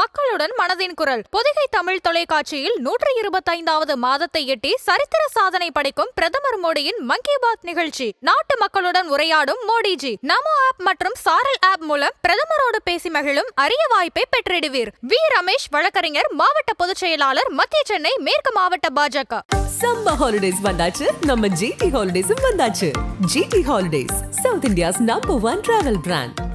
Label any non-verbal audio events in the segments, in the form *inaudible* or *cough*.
மக்களுடன் மனதின் குரல். பொதிகை தமிழ் தொலைக்காட்சியில் நூற்றி இருபத்தைந்தாவது மாதத்தை எட்டி சரித்திர சாதனை படைக்கும் பிரதமர் மோடியின் மன் கி பாத் நிகழ்ச்சி. நாட்டு மக்களுடன் உரையாடும் மோடிஜி. நமோ ஆப் மற்றும் சாரல் ஆப் மூலம் பிரதமரோடு பேசி மகிழும் அரிய வாய்ப்பை பெற்றிடுவீர். வி. ரமேஷ் வழக்கறிஞர் மாவட்ட பொதுச் செயலாளர் மத்திய சென்னை மேற்கு மாவட்ட பாஜக. சம்ம ஹாலிடேஸ் வந்தாச்சு. நம்ம ஜிடி ஹாலிடேஸும் வந்தாச்சு. GT holidays south India's number one travel brand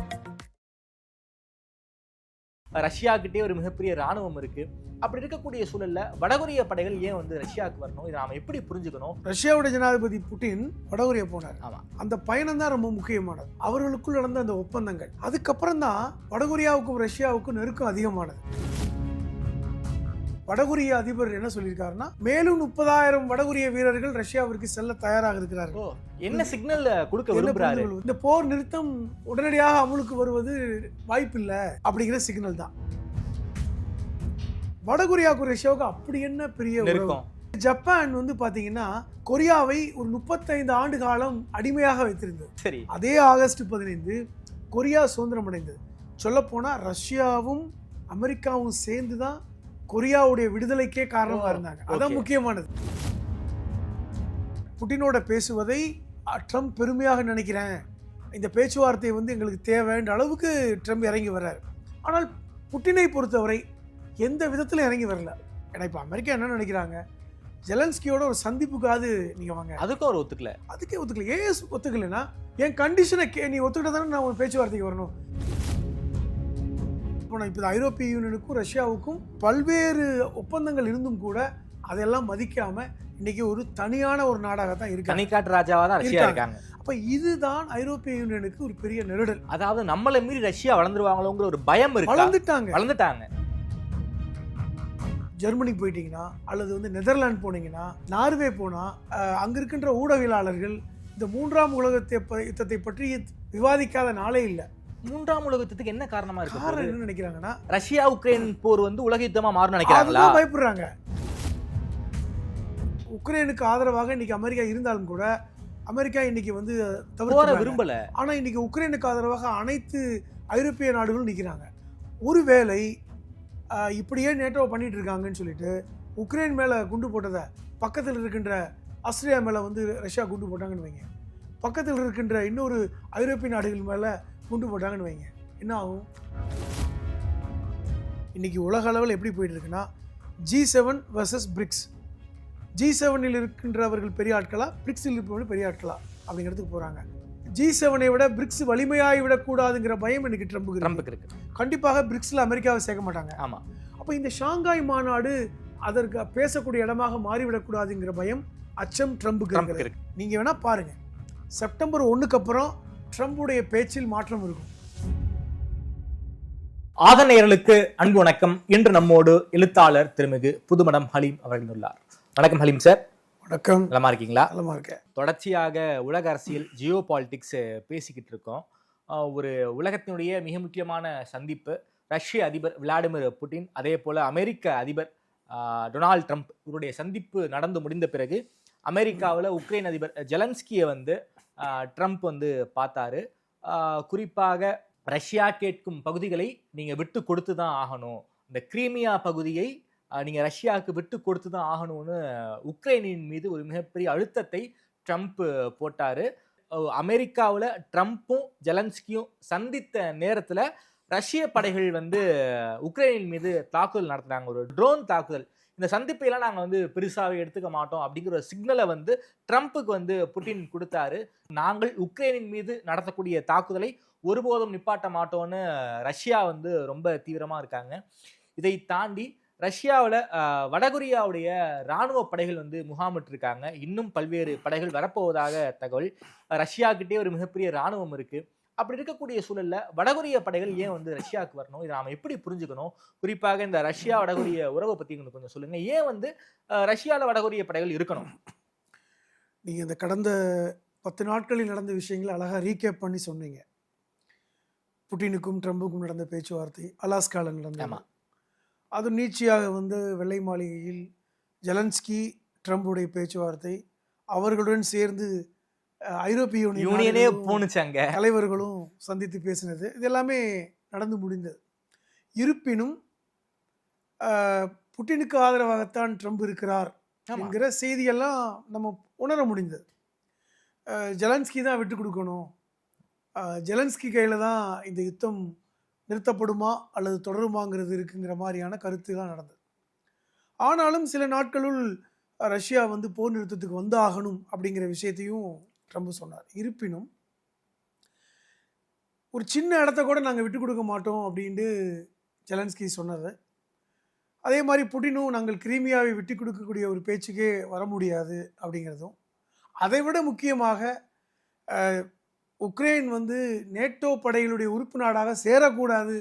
ரஷ்யாக்கிட்டே ஒரு மிகப்பெரிய ராணுவம் இருக்கு. அப்படி இருக்கக்கூடிய சூழல்ல வடகொரிய படைகள் ஏன் வந்து ரஷ்யாவுக்கு வரணும்? இதை நாம எப்படி புரிஞ்சுக்கணும்? ரஷ்யாவோட ஜனாதிபதி புட்டின் வடகொரியா போனார். ஆமா. அந்த பயணம் தான் ரொம்ப முக்கியமானது. அவர்களுக்குள் நடந்த அந்த ஒப்பந்தங்கள். அதுக்கப்புறம் தான் வடகொரியாவுக்கும் ரஷ்யாவுக்கும் நெருக்கம் அதிகமானது. வடகொரிய அதிபர் என்ன சொல்லியிருக்காருன்னா மேலும் முப்பதாயிரம் வடகொரிய வீரர்கள் ரஷ்யாவிற்கு செல்ல தயாராக இருக்கிறார்கள். என்ன சிக்னல் கொடுக்க விரும்புறாரு? இந்த போர் நிறுத்தம் உடனடியாக அமலுக்கு வருவது வாய்ப்பில்லை அப்படிங்கிற சிக்னல் தான். வடகொரியாவுக்கும் ரஷ்யாவுக்கு அப்படி என்ன பெரிய ஜப்பான் வந்து பாத்தீங்கன்னா கொரியாவை ஒரு முப்பத்தைந்து ஆண்டு காலம் அடிமையாக வைத்திருந்தது. சரி. அதே ஆகஸ்ட் பதினைந்து கொரியா சுதந்திரம் அடைந்தது சொல்லப்போனா ரஷ்யாவும் அமெரிக்காவும் சேர்ந்து தான் கொரியாவுடைய விடுதலைக்கே காரணமா ஓ, இருந்தாங்க. அதான். முக்கியமானது. புட்டினோட பேசுவதை ட்ரம்ப் பெருமையாக நினைக்கிறேன். இந்த பேச்சுவார்த்தை வந்து எங்களுக்கு தேவைன்ற அளவுக்கு ட்ரம்ப் இறங்கி வர்றாரு. ஆனால் புட்டினை பொறுத்தவரை எந்த விதத்தில் இறங்கி வரல. ஏன்னா இப்போ அமெரிக்கா என்ன நினைக்கிறாங்க? ஜெலன்ஸ்கியோட ஒரு சந்திப்புக்காவது நீங்கள் வாங்க. அதுக்கும் ஒரு ஒத்துக்கல. அதுக்கே ஒத்துக்கல. ஏன் ஒத்துக்கலைன்னா என் கண்டிஷனை கே நீ ஒத்துக்கிட்ட தானே நான் ஒரு பேச்சுவார்த்தைக்கு வரணும். இப்போ இப்போ ஐரோப்பிய யூனியனுக்கும் ரஷ்யாவுக்கும் பல்வேறு ஒப்பந்தங்கள் இருந்தும் கூட அதெல்லாம் மதிக்காம இன்னைக்கு ஒரு தனியான ஒரு நாடாக தான் இருக்காங்க. தனிக்காட்டு ராஜாவா தான் ரஷ்யா இருக்காங்க. அப்ப இதுதான் ஐரோப்பிய யூனியனுக்கு ஒரு பெரிய நெருடல். அதாவது நம்மளை மீறி ரஷ்யா வளர்ந்துருவாங்களோங்கிற ஒரு பயம் இருக்கு? வளர்ந்துட்டாங்க. வளர்ந்துட்டாங்க. ஜெர்மனிக்கு போயிட்டீங்கன்னா அல்லது வந்து நெதர்லாந்து போனீங்கன்னா நார்வே போனா அஹ், அங்க இருக்கின்ற ஊடகவியலாளர்கள் இந்த மூன்றாம் உலகத்தை ப- யுத்தத்தை பற்றி விவாதிக்காத நாளே இல்லை. மூன்றாம் உலகத்துக்கு என்ன காரணமா இருக்கு காரணம் என்ன நினைக்கிறாங்கன்னா ரஷ்யா உக்ரைன் போர் வந்து உலக யுத்தமா மாறும் நினைக்கிறாங்களா? அதுதான் பயப்படுறாங்க. உக்ரைனுக்கு ஆதரவாக இன்னைக்கு அமெரிக்கா இருந்தாலும் கூட அமெரிக்கா இன்னைக்கு வந்து போற தவிர்த்து விரும்பல. ஆனா இன்னைக்கு உக்ரைனுக்கு ஆதரவாக அனைத்து ஐரோப்பிய நாடுகளும் நிற்கிறாங்க ஒருவேளை ஆஹ், இப்படியே நேட்டோ பண்ணிட்டு இருக்காங்கன்னு சொல்லிட்டு உக்ரைன் மேல குண்டு போட்டதை பக்கத்தில் இருக்கின்ற ஆஸ்திரேலியா மேல வந்து ரஷ்யா குண்டு போட்டாங்கன்னு வைங்க. பக்கத்தில் இருக்கின்ற இன்னொரு ஐரோப்பிய நாடுகள் மேல குண்டு போட்டாங்கன்னு வைங்க. என்ன ஆகும்? இன்னைக்கு உலக அளவில் எப்படி போயிட்டு இருக்குன்னா G seven versus BRICS G செவனில் இருக்கின்றவர்கள் பெரிய ஆட்களா? பிரிக்ஸில் இருப்பவர்கள் பெரிய ஆட்களா? அப்படிங்கிறதுக்கு போறாங்க. ஜி செவனை விட பிரிக்ஸ் வலிமையாகி விடக்கூடாதுங்கிற பயம் எனக்கு ட்ரம்புக்கு. ட்ரம்புக்கு இருக்கு. கண்டிப்பாக பிரிக்ஸில் அமெரிக்காவை சேர்க்க மாட்டாங்க. ஆமா. அப்போ இந்த ஷாங்காய் மாநாடு அதற்கு பேசக்கூடிய இடமாக மாறிவிடக்கூடாதுங்கிற பயம் அச்சம் ட்ரம்புக்கு இருக்கு. நீங்க வேணா பாருங்க. செப்டம்பர் ஒண்ணுக்கு அப்புறம் ட்ரம்புடைய பேச்சில் மாற்றம் இருக்கும். ஆதநேயர்களுக்கு அன்பு வணக்கம். இன்று நம்மோடு எழுத்தாளர் திருமிகு புதுமடம் ஹலீம் அவர்கள் உள்ளார். வணக்கம் ஹலீம் சார். வணக்கம். நலமா இருக்கீங்களா? நலமா இருக்கேன். தொடர்ச்சியாக உலக அரசியல் ஜியோ பாலிடிக்ஸ் பேசிக்கிட்டு இருக்கோம். ஒரு உலகத்தினுடைய மிக முக்கியமான சந்திப்பு. ரஷ்ய அதிபர் விளாடிமிர் புட்டின் அதே போல அமெரிக்க அதிபர் டொனால்ட் ட்ரம்ப் இவருடைய சந்திப்பு நடந்து முடிந்த பிறகு அமெரிக்காவில் உக்ரைன் அதிபர் ஜெலன்ஸ்கியை வந்து ட்ரம்ப் வந்து பார்த்தாரு. குறிப்பாக ரஷ்யா கேட்கும் பகுதிகளை நீங்கள் விட்டு கொடுத்து தான் ஆகணும். இந்த கிரீமியா பகுதியை நீங்கள் ரஷ்யாவுக்கு விட்டு கொடுத்து தான் ஆகணும்னு உக்ரைனின் மீது ஒரு மிகப்பெரிய அழுத்தத்தை ட்ரம்ப் போட்டார். அமெரிக்காவில் ட்ரம்ப்பும் ஜெலன்ஸ்கியும் சந்தித்த நேரத்தில் ரஷ்ய படைகள் வந்து உக்ரைனின் மீது தாக்குதல் நடத்துனாங்க. ஒரு ட்ரோன் தாக்குதல். இந்த சந்திப்பையெல்லாம் நாங்கள் வந்து பெருசாகவே எடுத்துக்க மாட்டோம் அப்படிங்கிற ஒரு சிக்னலை வந்து ட்ரம்ப்புக்கு வந்து புட்டின் கொடுத்தாரு. நாங்கள் உக்ரைனின் மீது நடத்தக்கூடிய தாக்குதலை ஒருபோதும் நிப்பாட்ட மாட்டோம்னு ரஷ்யா வந்து ரொம்ப தீவிரமாக இருக்காங்க. இதை தாண்டி ரஷ்யாவில் வடகொரியாவுடைய இராணுவ படைகள் வந்து முகாமிட்டிருக்காங்க. இன்னும் பல்வேறு படைகள் வரப்போவதாக தகவல். ரஷ்யாக்கிட்டே ஒரு மிகப்பெரிய இராணுவம் இருக்குது அப்படி இருக்கக்கூடிய சூழல்ல வடகொரிய படைகள் ஏன் வந்து ரஷ்யாவுக்கு வரணும்? இதை நாம எப்படி புரிஞ்சுக்கணும்? குறிப்பாக இந்த ரஷ்யா வடகொரிய உறவை பத்தி எங்களுக்கு கொஞ்சம் சொல்லுங்க. ஏன் வந்து அஹ், ரஷ்யால வடகொரிய படைகள் இருக்கணும்? நீங்க இந்த கடந்த பத்து நாட்களில் நடந்த விஷயங்களை அழகா ரீகேப் பண்ணி சொன்னீங்க. புட்டினுக்கும் ட்ரம்புக்கும் நடந்த பேச்சுவார்த்தை அலாஸ்கால நடந்த ஆமா. அது நீட்சியாக வந்து வெள்ளை மாளிகையில் ஜெலன்ஸ்கி ட்ரம்புடைய பேச்சுவார்த்தை அவர்களுடன் சேர்ந்து ஐரோப்பிய யூனியன் போணுச்சு அங்க. தலைவர்களும் சந்தித்து பேசினது. இது எல்லாமே நடந்து முடிந்தது. இருப்பினும் புட்டினுக்கு ஆதரவாகத்தான் ட்ரம்ப் இருக்கிறார். என்கிற செய்தியெல்லாம் நம்ம உணர முடிந்தது. ஜெலன்ஸ்கி தான் விட்டு கொடுக்கணும். ஜெலன்ஸ்கி கையில் தான் இந்த யுத்தம் நிறுத்தப்படுமா அல்லது தொடருமாங்கிறது இருக்குங்கிற மாதிரியான கருத்துலாம் நடந்தது. ஆனாலும் சில நாட்களுள் ரஷ்யா வந்து போர் நிறுத்தத்துக்கு வந்து ஆகணும் அப்படிங்கிற விஷயத்தையும் ட்ரம்ப் சொன்னார். இருப்பினும் ஒரு சின்ன இடத்த கூட நாங்கள் விட்டு கொடுக்க மாட்டோம் அப்படின்ட்டு ஜெலன்ஸ்கி சொன்னது. அதே மாதிரி புடினும் நாங்கள் கிரீமியாவை விட்டு கொடுக்கக்கூடிய ஒரு பேச்சுக்கே வர முடியாது அப்படிங்கிறதும். அதை விட முக்கியமாக உக்ரைன் வந்து நேட்டோ படைகளுடைய உறுப்பு நாடாக சேரக்கூடாது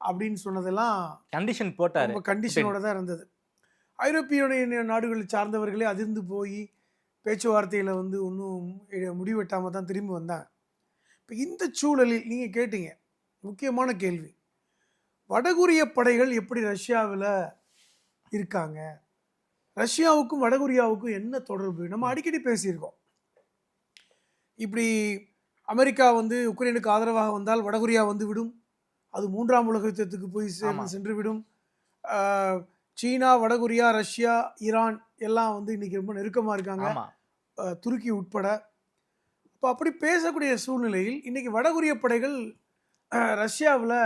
அப்படின்னு சொன்னதெல்லாம் கண்டிஷன் போட்டாரு. ரொம்ப கண்டிஷனோட தான் இருந்தது. ஐரோப்பிய நாடுகளை சார்ந்தவர்களே அதிர்ந்து போய் பேச்சுவார்த்தையில் வந்து ஒன்றும் முடிவெட்டாமல் தான் திரும்பி வந்தாங்க. இப்போ இந்த சூழலில் நீங்கள் கேட்டீங்க முக்கியமான கேள்வி. வடகொரிய படைகள் எப்படி ரஷ்யாவில் இருக்காங்க? ரஷ்யாவுக்கும் வடகொரியாவுக்கும் என்ன தொடர்பு? நம்ம அடிக்கடி பேசியிருக்கோம். இப்படி அமெரிக்கா வந்து உக்ரைனுக்கு ஆதரவாக வந்தால் வடகொரியா வந்து விடும். அது மூன்றாம் உலக யுத்தத்துக்கு போய் சென்று விடும். சீனா வடகொரியா ரஷ்யா ஈரான் எல்லாம் வந்து இன்னைக்கு ரொம்ப நெருக்கமாக இருக்காங்க. துருக்கி உட்பட. அப்போ அப்படி பேசக்கூடிய சூழ்நிலையில் இன்னைக்கு வடகொரிய படைகள் ரஷ்யாவில்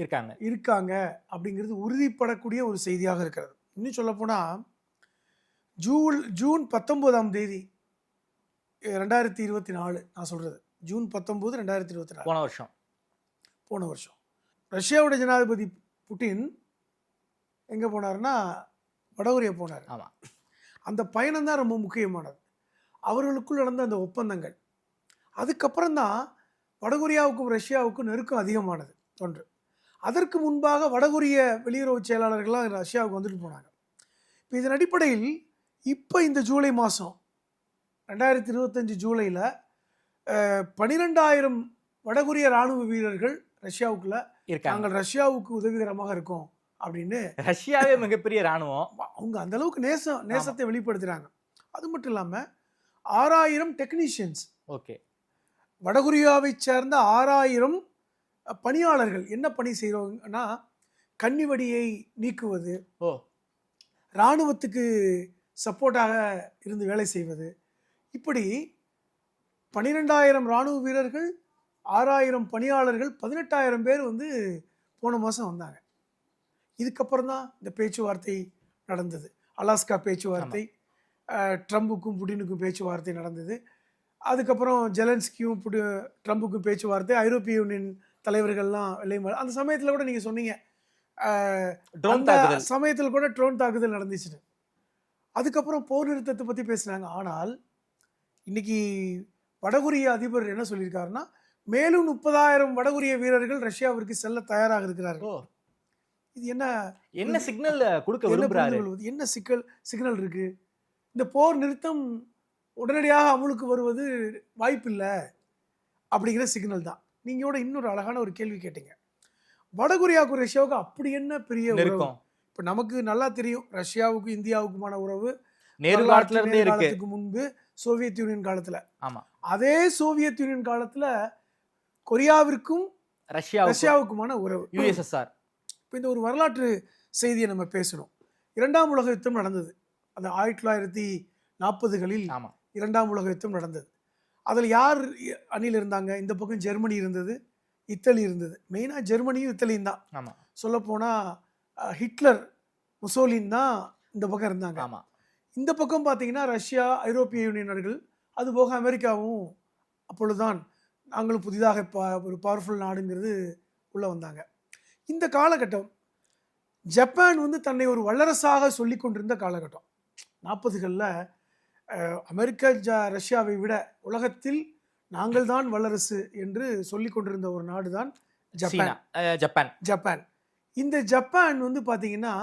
இருக்காங்க. இருக்காங்க அப்படிங்கிறது உறுதிப்படக்கூடிய ஒரு செய்தியாக இருக்கிறது. இன்னும் சொல்லப்போனால் ஜூன் ஜூன் பத்தொம்போதாம் தேதி ரெண்டாயிரத்தி இருபத்தி நாலு நான் சொல்கிறது ஜூன் பத்தொம்போது ரெண்டாயிரத்தி இருபத்தி நாலு. போன வருஷம். போன வருஷம். ரஷ்யாவோட ஜனாதிபதி புட்டின் எங்கே போனாருன்னா வடகொரியா போனார். ஆமா. அந்த பயணம் தான் ரொம்ப முக்கியமானது. அவர்களுக்குள் நடந்த அந்த ஒப்பந்தங்கள். அதுக்கப்புறம் தான் வடகொரியாவுக்கும் ரஷ்யாவுக்கும் நெருக்கம் அதிகமானது ஒன்று அதற்கு முன்பாக வடகொரிய வெளியுறவு செயலாளர்கள்லாம் ரஷ்யாவுக்கு வந்துட்டு போனாங்க. இப்போ இதன் அடிப்படையில் இப்போ இந்த ஜூலை மாதம் ரெண்டாயிரத்தி இருபத்தஞ்சு ஜூலையில் பனிரெண்டாயிரம் வடகொரிய இராணுவ வீரர்கள் ரஷ்யாவுக்குள்ள இருக்காங்க. நாங்கள் ரஷ்யாவுக்கு உதவிகரமாக இருக்கோம். அப்படின்னு ரஷ்யாவே மிகப்பெரிய ராணுவம் அவங்க அந்த அளவுக்கு நேசம் நேசத்தை வெளிப்படுத்துறாங்க. அது மட்டும் இல்லாம ஆறாயிரம் டெக்னீஷியன்ஸ் ஓகே. வடகொரியாவை சேர்ந்த ஆறாயிரம் பணியாளர்கள் என்ன பணி செய்கிறவங்கன்னா கன்னிவடியை நீக்குவது ஓ. இராணுவத்துக்கு சப்போர்ட்டாக இருந்து வேலை செய்வது. இப்படி பன்னிரெண்டாயிரம் இராணுவ வீரர்கள் ஆறாயிரம் பணியாளர்கள் பதினெட்டாயிரம் பேர் வந்து போன மாதம் வந்தாங்க. இதுக்கப்புறம் தான் இந்த பேச்சுவார்த்தை நடந்தது. அலாஸ்கா பேச்சுவார்த்தை ட்ரம்புக்கும் புடினுக்கும் பேச்சுவார்த்தை நடந்தது. அதுக்கப்புறம் ஜெலன்ஸ்கியும் புடி ட்ரம்புக்கும் பேச்சுவார்த்தை ஐரோப்பிய யூனியன் தலைவர்கள்லாம் மாளிகை- அந்த சமயத்தில் கூட நீங்கள் சொன்னீங்க. அந்த சமயத்தில் கூட ட்ரோன் தாக்குதல் நடந்துச்சு அதுக்கப்புறம் போர் நிறுத்தத்தை பற்றி பேசினாங்க. ஆனால் இன்னைக்கு வடகொரிய அதிபர் என்ன சொல்லியிருக்காருன்னா மேலும் முப்பதாயிரம் வடகொரிய வீரர்கள் ரஷ்யாவிற்கு செல்ல தயாராக இருக்கிறார்கள். இது என்ன என்ன சிக்னல் கொடுக்க விரும்புறாரு? என்ன சிக்கல் சிக்னல் இருக்கு? இந்த போர் நிறுத்தம் உடனடியாக அமலுக்கு வருவது வாய்ப்பில்லை அப்படிங்கிற சிக்னல் தான். நீங்களோட இன்னொரு அழகான ஒரு கேள்வி கேட்டீங்க. வடகொரியாவுக்கும் ரஷ்யாவுக்கும் அப்படி என்ன பெரிய உறவு? இப்போ நமக்கு நல்லா தெரியும் ரஷ்யாவுக்கும் இந்தியாவுக்குமான உறவு. நேரு வரலாற்று காலத்துல இருந்தே இருக்கு. காலத்துக்கு முன்பு சோவியத் யூனியன் காலத்துல. ஆமா. அதே சோவியத் யூனியன் காலத்துல கொரியாவிற்கும் ரஷ்யா ரஷ்யாவுக்குமான உறவு. யுஎஸ்எஸ்ஆர். இப்போ இந்த ஒரு வரலாற்று செய்தியை நம்ம பேசணும். இரண்டாம் உலக யுத்தம் நடந்தது. அந்த ஆயிரத்தி தொள்ளாயிரத்தி நாற்பதுகளில் இரண்டாம் உலக யுத்தம் நடந்தது. அதில் யார் அணியில் இருந்தாங்க? இந்த பக்கம் ஜெர்மனி இருந்தது இத்தாலி இருந்தது. மெயினாக ஜெர்மனியும் இத்தாலியும் தான். சொல்லப்போனால் ஹிட்லர் முசோலின் தான் இந்த பக்கம் இருந்தாங்க. ஆமா. இந்த பக்கம் பார்த்தீங்கன்னா ரஷ்யா ஐரோப்பிய யூனியன் நாடுகள் அதுபோக அமெரிக்காவும் அப்பொழுதுதான் நாங்களும் புதிதாக ஒரு பவர்ஃபுல் நாடுங்கிறது உள்ளே வந்தாங்க. இந்த காலகட்டம் ஜப்பான் வந்து தன்னை ஒரு வல்லரசாக சொல்லி கொண்டிருந்த காலகட்டம். நாற்பதுகளில் அமெரிக்கா ஜ ரஷ்யாவை விட உலகத்தில் நாங்கள் தான் வல்லரசு என்று சொல்லி கொண்டிருந்த ஒரு நாடு தான் ஜப்பான் ஜப்பான். ஜப்பான். இந்த ஜப்பான் வந்து பார்த்தீங்கன்னா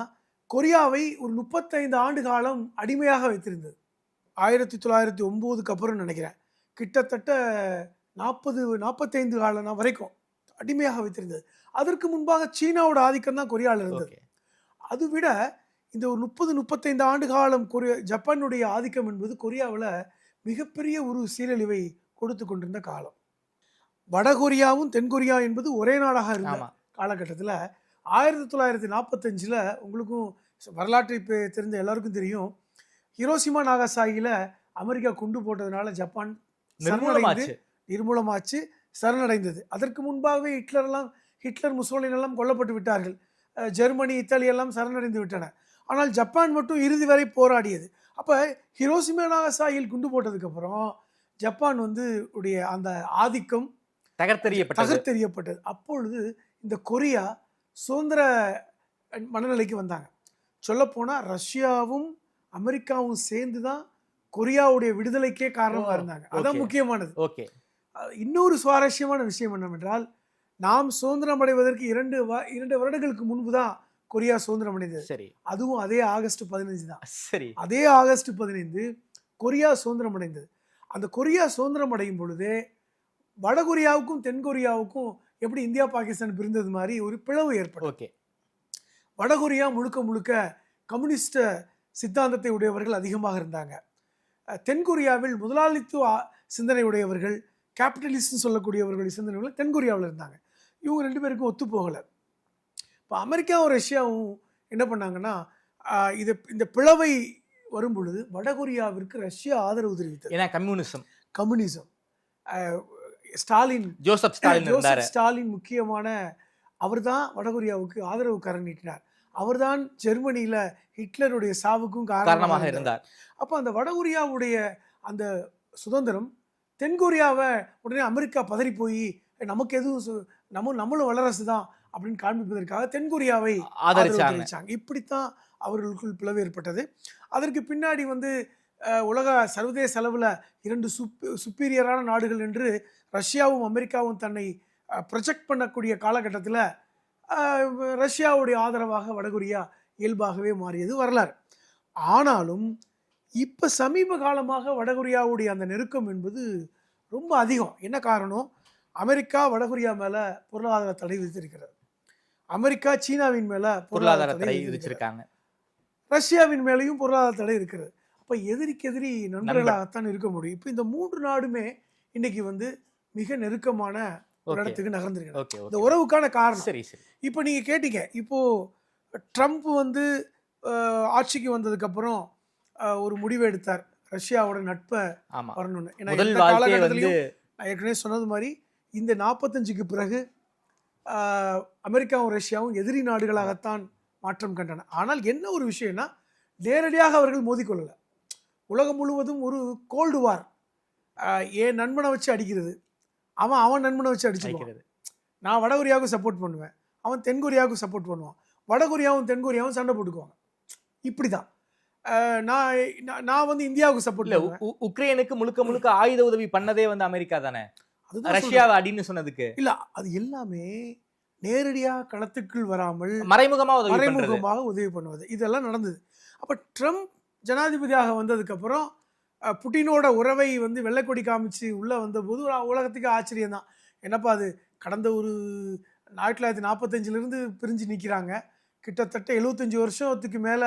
கொரியாவை ஒரு முப்பத்தைந்து ஆண்டு காலம் அடிமையாக வைத்திருந்தது. ஆயிரத்தி தொள்ளாயிரத்தி ஒம்போதுக்கு அப்புறம் நினைக்கிறேன். கிட்டத்தட்ட நாற்பது நாற்பத்தைந்து காலம் வரைக்கும். அடிமையாக வைத்திருந்தது. அதற்கு முன்பாக சீனாவோட ஆதிக்கம் தான் கொரியாவில் இருந்தது. அது விட இந்த ஒரு முப்பது முப்பத்தைந்து ஆண்டு காலம் கொரியா ஜப்பானுடைய ஆதிக்கம் என்பது கொரியாவில் மிகப்பெரிய ஒரு சீரழிவை கொடுத்து கொண்டிருந்த காலம். வடகொரியாவும் தென்கொரியா என்பது ஒரே நாடாக இருந்த காலகட்டத்தில் ஆயிரத்தி தொள்ளாயிரத்தி நாற்பத்தஞ்சில் உங்களுக்கும் வரலாற்றை தெரிஞ்ச எல்லாருக்கும் தெரியும். ஹிரோஷிமா நாகாசாகியில் அமெரிக்கா குண்டு போட்டதுனால ஜப்பான் நிர்மூலமாச்சு. சரணடைந்தது. அதற்கு முன்பாகவே ஹிட்லரெல்லாம் ஹிட்லர் முசோலின் எல்லாம் கொல்லப்பட்டு விட்டார்கள். ஜெர்மனி இத்தாலி எல்லாம் சரணடைந்து விட்டன. ஆனால் ஜப்பான் மட்டும் இறுதி வரை போராடியது. அப்போ ஹிரோசிமா நாகசாகியில் குண்டு போட்டதுக்கப்புறம் ஜப்பான் வந்து உடைய அந்த ஆதிக்கம் தகர்த்தெறியப்பட்டது. தகர்த்தெறியப்பட்டது. அப்பொழுது இந்த கொரியா சுதந்திர மனநிலைக்கு வந்தாங்க. சொல்லப்போனால் ரஷ்யாவும் அமெரிக்காவும் சேர்ந்து தான் கொரியாவுடைய விடுதலைக்கே காரணமாக இருந்தாங்க. அதான். முக்கியமானது. ஓகே. இன்னொரு சுவாரஸ்யமான விஷயம் என்னவென்றால் நாம் சுதந்திரம் அடைவதற்கு இரண்டு இரண்டு வருடங்களுக்கு முன்பு தான் கொரியா சுதந்திரம் அடைந்தது. சரி. அதுவும் அதே ஆகஸ்ட் பதினஞ்சு தான். சரி. அதே ஆகஸ்ட் பதினைந்து கொரியா சுதந்திரம் அடைந்தது. அந்த கொரியா சுதந்திரம் அடையும் பொழுதே வடகொரியாவுக்கும் தென்கொரியாவுக்கும் எப்படி இந்தியா பாகிஸ்தான் பிரிந்தது மாதிரி ஒரு பிளவு ஏற்படும் ஓகே. வடகொரியா முழுக்க முழுக்க கம்யூனிஸ்ட சித்தாந்தத்தை உடையவர்கள் அதிகமாக இருந்தாங்க. தென்கொரியாவில் முதலாளித்துவ சிந்தனை உடையவர்கள் கேபிட்டலிஸ்ட்னு சொல்லக்கூடியவர்கள் சிந்தனைகள் தென்கொரியாவில் இருந்தாங்க. இவங்க ரெண்டு பேருக்கும் ஒத்து போகலை. இப்போ அமெரிக்காவும் ரஷ்யாவும் என்ன பண்ணாங்கன்னா இது இந்த பிளவை வரும் பொழுது வடகொரியாவிற்கு ரஷ்யா ஆதரவு தெரிவித்தது. ஏன்னா communism. Communism. Stalin Joseph Stalin Joseph Stalin முக்கியமான அவர்தான் வடகொரியாவுக்கு ஆதரவு கரம் நீட்டினார். அவர்தான் ஜெர்மனியில ஹிட்லருடைய சாவுக்கும் காரணமாக இருந்தார். அப்போ அந்த வடகொரியாவுடைய அந்த சுதந்திரம் தென்கொரியாவை உடனே அமெரிக்கா பதறி போய் நமக்கு எதுவும் நம்ம நம்மளும் வல்லரசு தான் அப்படின்னு காண்பிப்பதற்காக தென்கொரியாவை ஆதரிச்சாங்க. இப்படித்தான் அவர்களுக்குள் பிளவு ஏற்பட்டது. அதற்கு பின்னாடி வந்து உலக சர்வதேச அளவில் இரண்டு சுப் சுப்பீரியரான நாடுகள் என்று ரஷ்யாவும் அமெரிக்காவும் தன்னை ப்ரொஜெக்ட் பண்ணக்கூடிய காலகட்டத்தில் ரஷ்யாவுடைய ஆதரவாக வடகொரியா இயல்பாகவே மாறியது வரலாறு. ஆனாலும் இப்போ சமீப காலமாக வடகொரியாவுடைய அந்த நெருக்கம் என்பது ரொம்ப அதிகம். என்ன காரணம்? அமெரிக்கா வடகொரியா மேலே பொருளாதார தடை விதித்திருக்கிறது. அமெரிக்கா சீனாவின் மேலே பொருளாதார தடை. விதிச்சிருக்காங்க. ரஷ்யாவின் மேலேயும் பொருளாதார தடை இருக்கிறது அப்போ எதிரிக்கு எதிரி நண்பர்களாகத்தான் இருக்க முடியும். இப்போ இந்த மூன்று நாடுமே இன்னைக்கு வந்து மிக நெருக்கமான ஒரு இடத்துக்கு நகர்ந்திருக்கிறது. ஓகே இந்த உறவுக்கான காரணம். சரி சரி. இப்போ நீங்கள் கேட்டீங்க. இப்போ ட்ரம்ப் வந்து ஆட்சிக்கு வந்ததுக்கப்புறம் ஒரு முடிவு எடுத்தார். ரஷ்யாவோட நட்பை வரணும்னு. ஏன்னா முதல் காலகட்டத்திலையும் நான் ஏற்கனவே சொன்னது மாதிரி இந்த நாற்பத்தஞ்சுக்கு பிறகு அமெரிக்காவும் ரஷ்யாவும் எதிரி நாடுகளாகத்தான் மாற்றம் கண்டன. ஆனால் என்ன ஒரு விஷயம்னா நேரடியாக அவர்கள் மோதிக்கொள்ளலை. உலகம் முழுவதும் ஒரு கோல்டு வார் என் நண்பனை வச்சு அடிக்கிறது? அவன் அவன் நண்பனை வச்சு அடிச்சுக்குவான் அழைக்கிறது நான் வடகொரியாவுக்கு சப்போர்ட் பண்ணுவேன். அவன் தென்கொரியாவுக்கு சப்போர்ட் பண்ணுவான். வடகொரியாவும் தென்கொரியாவும் சண்டை போட்டுக்குவாங்க. இப்படி தான் நான் நான் வந்து இந்தியாவுக்கு சப்போர்ட் இல்ல உக்ரைனுக்கு முழுக்க முழுக்க ஆயுத உதவி பண்ணதே வந்து அமெரிக்கா தானே. ரஷ்யாவை அடின்னு சொன்னதுக்கு. இல்ல அது எல்லாமே நேரடியா களத்துக்குள் வராமல் மறைமுகமா உதவி பண்றது. மறைமுகமாக உதவி பண்ணுவது. இதெல்லாம் நடந்தது. அப்ப ட்ரம்ப் ஜனாதிபதியாக வந்ததுக்கு அப்புறம் அஹ், புட்டினோட உறவை வந்து வெள்ளைக்கொடி காமிச்சு உள்ள வந்தபோது உலகத்துக்கு ஆச்சரியம் தான் என்னப்பா அது கடந்த ஒரு ஆயிரத்தி தொள்ளாயிரத்தி நாற்பத்தஞ்சுல இருந்து பிரிஞ்சு நிக்கிறாங்க. கிட்டத்தட்ட எழுபத்தஞ்சு வருஷத்துக்கு மேல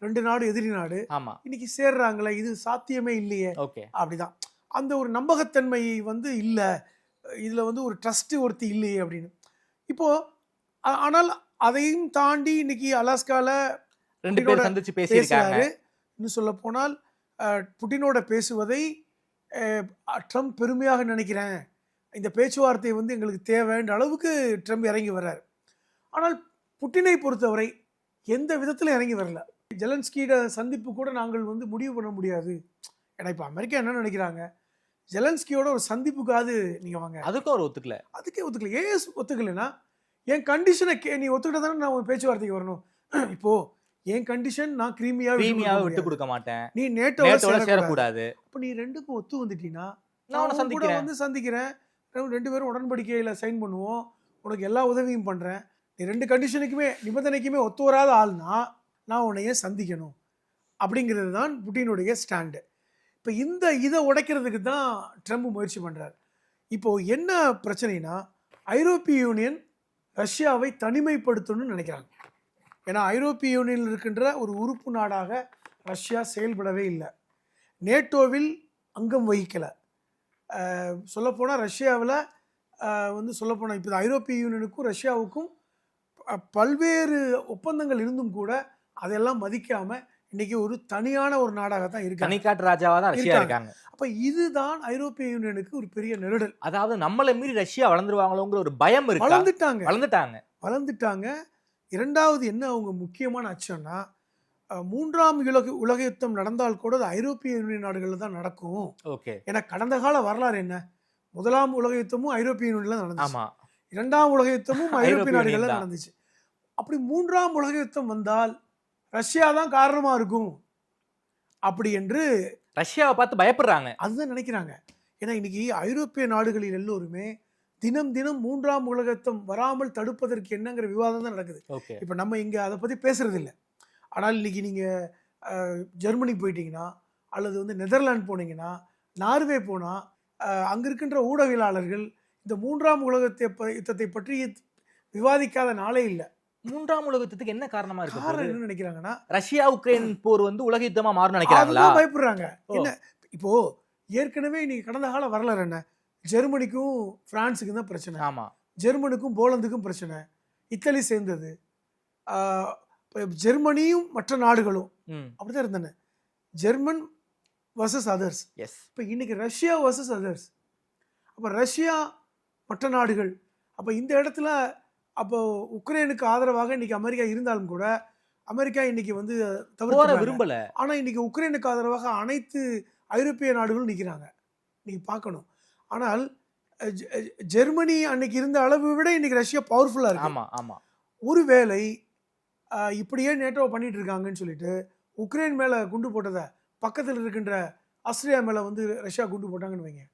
ரெண்டு நாடு எதிரி நாடு. ஆமா. இன்னைக்கு சேர்றாங்களே இது சாத்தியமே இல்லையே. ஓகே. அப்படிதான். அந்த ஒரு நம்பகத்தன்மை வந்து இல்லை. இதில் வந்து ஒரு ட்ரஸ்ட் ஒருத்தி இல்லையே அப்படின்னு. இப்போ ஆ- ஆனால் அதையும் தாண்டி இன்னைக்கு அலாஸ்கால ரெண்டு பேர் புட்டினோட சந்திச்சு பேசுறாரு இன்னும் சொல்ல போனால் புட்டினோட பேசுவதை ட்ரம்ப் பெருமையாக நினைக்கிறேன். இந்த பேச்சுவார்த்தை வந்து எங்களுக்கு தேவைன்ற அளவுக்கு ட்ரம்ப் இறங்கி வர்றாரு. ஆனால் புட்டினை பொறுத்தவரை எந்த விதத்தில் இறங்கி வரல. ஜெலன்ஸ்கியோட சந்திப்பு கூட நாங்கள் வந்து முடிவு பண்ண முடியாது. ஏன்னா இப்போ அமெரிக்கா என்ன நினைக்கிறாங்க? ஜெலன்ஸ்கியோட ஒரு சந்திப்புக்காவது நீங்கள் வாங்க. அதுக்கும் ஒரு ஒத்துக்கல. அதுக்கே ஒத்துக்கல. ஏன் ஒத்துக்கலைன்னா என் கண்டிஷனை கே நீ ஒத்துக்கிட்ட தானே நான் உன் பேச்சுவார்த்தைக்கு வரணும். *clears throat* இப்போ என் கண்டிஷன் நான் கிரீமியா பிரீமியாவை விட்டு கொடுக்க மாட்டேன். நீ நேட்டோட சேரக்கூடாது. அப்போ நீ ரெண்டுக்கும் ஒத்து வந்துட்டீங்கன்னா நான் கூட வந்து சந்திக்கிறேன். ரெண்டு- ரெண்டு பேரும் உடன்படிக்கையில் சைன் பண்ணுவோம். உனக்கு எல்லா உதவியும் பண்ணுறேன் நீ ரெண்டு கண்டிஷனுக்குமே நிபந்தனைக்குமே ஒத்து வராத ஆள்னா நான் உன்னைய சந்திக்கணும். அப்படிங்கிறது தான் புட்டினுடைய ஸ்டாண்டு. இப்போ இந்த இதை உடைக்கிறதுக்கு தான் ட்ரம்ப் முயற்சி பண்ணுறாரு இப்போது என்ன பிரச்சனைனா ஐரோப்பிய யூனியன் ரஷ்யாவை தனிமைப்படுத்தணும்னு நினைக்கிறாங்க. ஏன்னா ஐரோப்பிய யூனியனில் இருக்கின்ற ஒரு உறுப்பு நாடாக ரஷ்யா செயல்படவே இல்லை. நேட்டோவில் அங்கம் வகிக்கலை. சொல்லப்போனால் ரஷ்யாவில் வந்து சொல்லப்போனால் இப்போ ஐரோப்பிய யூனியனுக்கும் ரஷ்யாவுக்கும் பல்வேறு ஒப்பந்தங்கள் இருந்தும் கூட அதெல்லாம் மதிக்காம இன்னைக்கு ஒரு தனியான ஒரு நாடாக தான் இருக்காங்க. தனிக்காட்டு ராஜாவா தான் ரஷ்யா இருக்காங்க. அப்ப இதுதான் ஐரோப்பிய யூனியனுக்கு ஒரு பெரிய நெருடல். அதாவது நம்மள மீறி ரஷ்யா வளர்ந்துருவாங்களோங்கிற ஒரு பயம் இருக்கா? வளர்ந்துட்டாங்க. வளர்ந்துட்டாங்க. வளர்ந்துட்டாங்க. இரண்டாவது என்ன அவங்க முக்கியமான அச்சம்னா மூன்றாம் உலக உலக யுத்தம் நடந்தால் கூட அது ஐரோப்பிய யூனியன் நாடுகளில் தான் நடக்கும். ஓகே. ஏன்னா கடந்த கால வரலாறு என்ன? முதலாம் உலக யுத்தமும் ஐரோப்பிய யூனியன்ல நடந்துச்சு. ஆமா. இரண்டாம் உலக யுத்தமும் *laughs* ஐரோப்பிய நாடுகள்ல. நடந்துச்சு. அப்படி மூன்றாம் உலக யுத்தம் வந்தால் ரஷ்யா தான் காரணமா இருக்கும். அப்படி என்று ரஷ்யாவை பார்த்து பயப்படுறாங்க. அதுதான் நினைக்கிறாங்க. ஏன்னா இன்னைக்கு ஐரோப்பிய நாடுகளில் எல்லோருமே தினம் தினம் மூன்றாம் உலக யுத்தம் வராமல் தடுப்பதற்கு என்னங்கிற விவாதம் தான் நடக்குது. இப்போ நம்ம இங்கே அதை பற்றி பேசுறது இல்ல ஆனால் இன்னைக்கு நீங்கள் ஜெர்மனி போயிட்டீங்கன்னா அல்லது வந்து நெதர்லாந்து போனீங்கன்னா நார்வே போனால் அங்கே இருக்கின்ற ஊடகவியலாளர்கள் இந்த மூன்றாம் உலகத்தை யுத்தத்தை பற்றி விவாதிக்காத நாளே இல்லை. மூன்றாம் உலக யுத்தத்துக்கு என்ன காரணமா இருக்கு காரணம் என்ன நினைக்கிறாங்கன்னா ரஷ்யா உக்ரைன் போர் வந்து உலக யுத்தமா மாறும் நினைக்கிறாங்களா? பயப்படுறாங்க. என்ன இப்போ ஏற்கனவே இன்னைக்கு கடந்த கால வரலாறு என்ன? ஜெர்மனிக்கும் பிரான்ஸுக்கும் தான் பிரச்சனை. ஆமா. ஜெர்மனுக்கும் போலந்துக்கும் பிரச்சனை. இத்தாலி சேர்ந்தது. ஜெர்மனியும் மற்ற நாடுகளும் அப்படிதான் இருந்தன. ஜெர்மன் வர்சஸ் அதர்ஸ் எஸ் இப்போ இன்னைக்கு ரஷ்யா வர்சஸ் அதர்ஸ் அப்போ ரஷ்யா மற்ற நாடுகள். அப்போ இந்த இடத்துல அப்போ உக்ரைனுக்கு ஆதரவாக இன்னைக்கு அமெரிக்கா இருந்தாலும் கூட அமெரிக்கா இன்னைக்கு வந்து தவிர்த்து விரும்பல. ஆனால் இன்னைக்கு உக்ரைனுக்கு ஆதரவாக அனைத்து ஐரோப்பிய நாடுகளும் நிற்கிறாங்க நீங்கள் பார்க்கணும். ஆனால் ஜெர்மனி அன்னைக்கு இருந்த அளவு விட இன்னைக்கு ரஷ்யா பவர்ஃபுல்லாக இருக்கு. ஆமா ஆமா. ஒருவேளை இப்படியே நேட்டோ பண்ணிட்டு இருக்காங்கன்னு சொல்லிட்டு உக்ரைன் மேலே குண்டு போட்டதை பக்கத்தில் இருக்கின்ற ஆஸ்திரேலியா மேலே வந்து ரஷ்யா குண்டு போட்டாங்கன்னு வைங்க.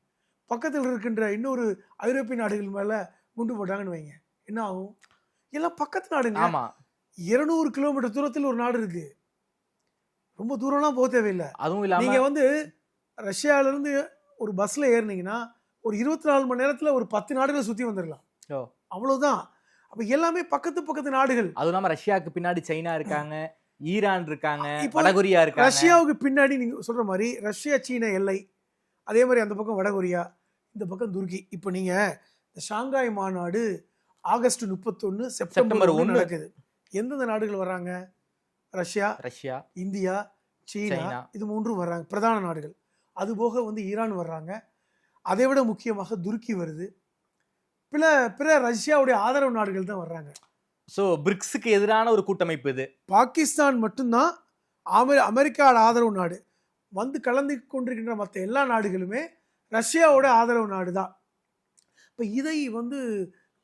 பக்கத்தில் இருக்கின்ற இன்னொரு ஐரோப்பிய நாடுகள் மேலே குண்டு போட்டாங்கன்னு வைங்க. என்ன ஆகும்? எல்லாம் பக்கத்து நாடுங்க. ஆமா. இருநூறு கிலோமீட்டர் தூரத்தில் ஒரு நாடு இருக்கு. ரொம்ப தூரம்லாம் போக தேவையில்லை. அதுவும் இல்லாம நீங்க வந்து ரஷ்யால இருந்து ஒரு பஸ்ல ஏறுனீங்கன்னா ஒரு இருபத்தி நாலு மணி நேரத்துல ஒரு பத்து நாடுகளை சுத்தி வந்துடலாம். அவ்வளவுதான். அப்ப எல்லாமே பக்கத்து பக்கத்து நாடுகள். அதுவும் இல்லாம ரஷ்யாவுக்கு பின்னாடி சைனா இருக்காங்க ஈரான் இருக்காங்க வடகொரியா இருக்காங்க. ரஷ்யாவுக்கு பின்னாடி நீங்க சொல்ற மாதிரி ரஷ்யா சீன எல்லை. அதே மாதிரி அந்த பக்கம் வடகொரியா இந்த பக்கம் துருக்கி. இப்போ நீங்க இந்த ஷாங்காய் மாநாடு ஆகஸ்ட் முப்பத்தொன்னு செப்டம்பர் ஒன்று. நடக்குது. எந்தெந்த நாடுகள் வர்றாங்க ரஷ்யா ரஷ்யா இந்தியா சீனா. இது மூன்றும் வர்றாங்க பிரதான நாடுகள். அது போக வந்து ஈரான் வர்றாங்க. அதை விட முக்கியமாக துருக்கி வருது. பிற பிற ரஷ்யாவுடைய ஆதரவு நாடுகள் தான் வர்றாங்க. சோ பிரிக்ஸுக்கு எதிரான ஒரு கூட்டமைப்பு இது. பாகிஸ்தான் மட்டும்தான் அமெ அமெரிக்காவோட ஆதரவு நாடு. வந்து கலந்து கொண்டிருக்கின்ற மற்ற எல்லா நாடுகளுமே ரஷ்யாவோட ஆதரவு நாடு தான் இப்போ இதை வந்து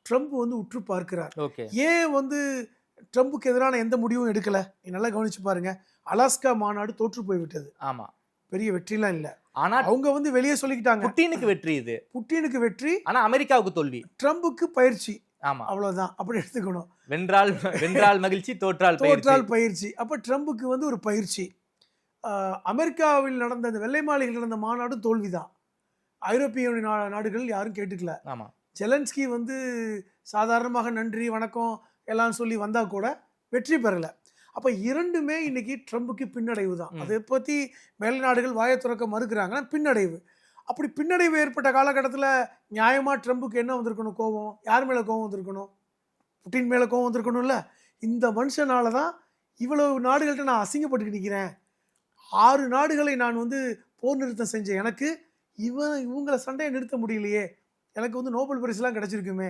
ட்ரம்ப் வந்து உற்று பார்க்கிறார். ஏன் வந்து ட்ரம்புக்கு எதிரான எந்த முடிவும் எடுக்கல? நல்லா கவனிச்சு பாருங்க. அலாஸ்கா மாநாடு தோற்று போய்விட்டது. ஆமா. பெரிய வெற்றிலாம் இல்ல. ஆனா அவங்க வந்து வெளியே சொல்லிக்கிட்டாங்க. புட்டினுக்கு வெற்றி இது. புட்டினுக்கு வெற்றி. ஆனா அமெரிக்காவுக்கு தோல்வி. ட்ரம்புக்கு பயிற்சி. ஆமா. அவ்வளவுதான். அப்படி எடுத்துக்கணும். வென்றால் வென்றால் மகிழ்ச்சி தோற்றால் தோற்றால் பயிற்சி. அப்ப ட்ரம்புக்கு வந்து ஒரு பயிற்சி. அமெரிக்காவில் நடந்த அந்த வெள்ளை மாளிகையில் நடந்த மாநாடும் தோல்விதான். ஐரோப்பிய நாடுகள் யாரும் கேட்டுக்கல. ஆமா. ஜெலன்ஸ்கி வந்து சாதாரணமாக நன்றி வணக்கம் எல்லாம் சொல்லி வந்தா கூட வெற்றி பெறல. அப்ப இரண்டுமே இன்னைக்கு ட்ரம்புக்கு பின்னடைவு தான். அதை பத்தி மேலை நாடுகள் வாயை திறக்க மறுக்கிறாங்கன்னா பின்னடைவு. அப்படி பின்னடைவு ஏற்பட்ட காலகட்டத்தில் நியாயமா ட்ரம்புக்கு என்ன வந்திருக்கணும் கோபம்? யார் மேல கோபம் வந்திருக்கணும்? புட்டின் மேல கோபம் வந்திருக்கணும்ல. இந்த மனுஷனால தான் இவ்வளவு நாடுகள்கிட்ட நான் அசிங்கப்பட்டு நிற்கிறேன் ஆறு நாடுகளை நான் வந்து போர் நிறுத்தம் செஞ்ச எனக்கு இவன் இவங்கள சண்டையை நிறுத்த முடியலையே. எனக்கு வந்து நோபல் பரிசுலாம் கிடைச்சிருக்குமே.